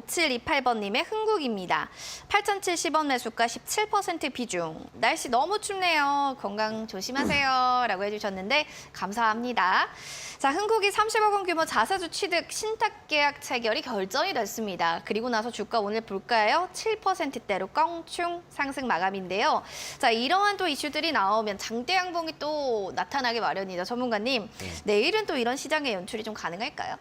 5728번님의 흥국입니다. 8,070원 매수가 17% 비중. 날씨 너무 춥네요. 건강 조심하세요. 라고 해주셨는데 감사합니다. 자, 흥국이 30억 원 규모 자사주 취득 신탁 계약 체결이 결정이 됐습니다. 그리고 나서 주가 오늘 볼까요? 7%대로 껑충 상승 마감인데요. 자, 이러한 또 이슈들이 나오면 장대 양봉이 또 나타나기 마련이죠. 전문가님, 내일은 또 이런 시장의 연출이 좀 가능할까요?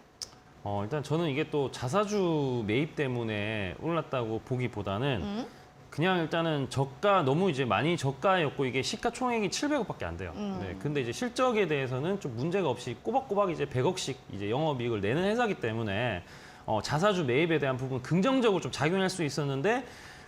어, 일단 저는 이게 또 자사주 매입 때문에 올랐다고 보기보다는 음? 그냥 일단은 저가 너무 이제 많이 저가였고 이게 시가총액이 700억밖에 안 돼요. 음. 네, 근데 이제 실적에 대해서는 좀 문제가 없이 꼬박꼬박 이제 100억씩 이제 영업이익을 내는 회사기 때문에 어, 자사주 매입에 대한 부분 긍정적으로 좀 작용할 수 있었는데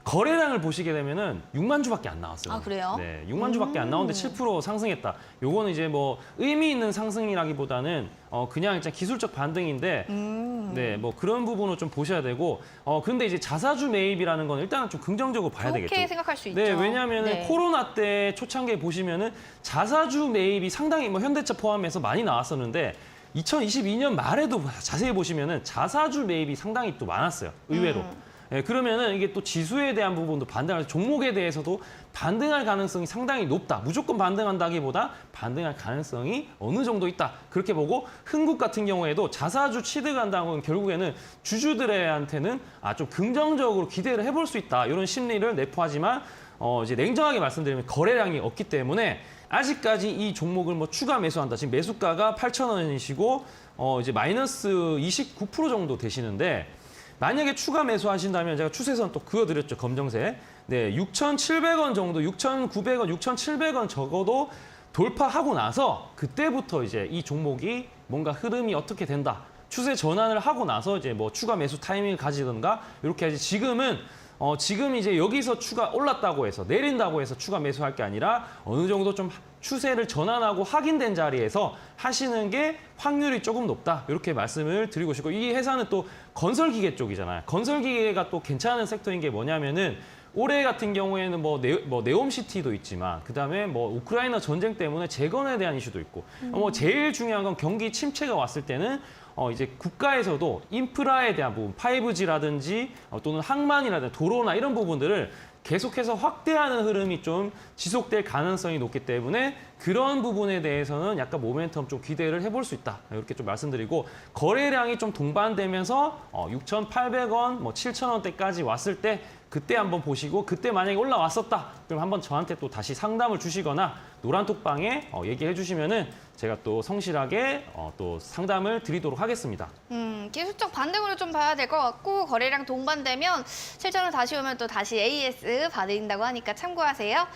거래량을 보시게 되면은 6만 주밖에 안 나왔어요. 아, 그래요? 네, 6만 주밖에 안 나오는데 7% 상승했다. 요거는 이제 뭐 의미 있는 상승이라기보다는 어 그냥 일단 기술적 반등인데 음. 네, 뭐 그런 부분을 좀 보셔야 되고 어 근데 이제 자사주 매입이라는 건 일단은 좀 긍정적으로 봐야 좋게 되겠죠. 생각할 수 있죠. 네, 왜냐하면 네. 코로나 때 초창기에 보시면은 자사주 매입이 상당히 뭐 현대차 포함해서 많이 나왔었는데 2022년 말에도 자세히 보시면은 자사주 매입이 상당히 또 많았어요. 의외로. 음. 예, 그러면은 이게 또 지수에 대한 부분도 반등할 종목에 대해서도 반등할 가능성이 상당히 높다. 무조건 반등한다기보다 반등할 가능성이 어느 정도 있다. 그렇게 보고 흥국 같은 경우에도 자사주 취득한다는 건 결국에는 주주들한테는 아 좀 긍정적으로 기대를 해볼 수 있다. 이런 심리를 내포하지만 어 이제 냉정하게 말씀드리면 거래량이 없기 때문에 아직까지 이 종목을 뭐 추가 매수한다. 지금 매수가가 8,000원이시고 어 이제 마이너스 29% 정도 되시는데 만약에 추가 매수하신다면 제가 추세선 또 그어드렸죠 검정색. 네, 6,700원 정도, 6,900원, 6,700원 적어도 돌파하고 나서 그때부터 이제 이 종목이 뭔가 흐름이 어떻게 된다. 추세 전환을 하고 나서 이제 뭐 추가 매수 타이밍을 가지든가 이렇게 하지 지금은 어 지금 이제 여기서 추가 올랐다고 해서 내린다고 해서 추가 매수할 게 아니라 어느 정도 좀 추세를 전환하고 확인된 자리에서 하시는 게 확률이 조금 높다 이렇게 말씀을 드리고 싶고 이 회사는 또 건설기계 쪽이잖아요. 건설기계가 또 괜찮은 섹터인 게 뭐냐면은 올해 같은 경우에는 뭐, 네, 뭐 네옴시티도 있지만 그다음에 뭐 우크라이나 전쟁 때문에 재건에 대한 이슈도 있고 뭐 제일 중요한 건 경기 침체가 왔을 때는 어 이제 국가에서도 인프라에 대한 부분, 5G라든지 어, 또는 항만이라든지 도로나 이런 부분들을 계속해서 확대하는 흐름이 좀 지속될 가능성이 높기 때문에 그런 부분에 대해서는 약간 모멘텀 좀 기대를 해볼 수 있다. 이렇게 좀 말씀드리고 거래량이 좀 동반되면서 어, 6,800원, 뭐 7,000원대까지 왔을 때 그때 한번 보시고 그때 만약에 올라왔었다. 그럼 한번 저한테 또 다시 상담을 주시거나 노란톡방에 어, 얘기해 주시면은 제가 또 성실하게 어, 또 상담을 드리도록 하겠습니다. 음, 기술적 반등으로 좀 봐야 될 것 같고 거래량 동반되면 실전으로 다시 오면 또 다시 AS 받으신다고 하니까 참고하세요.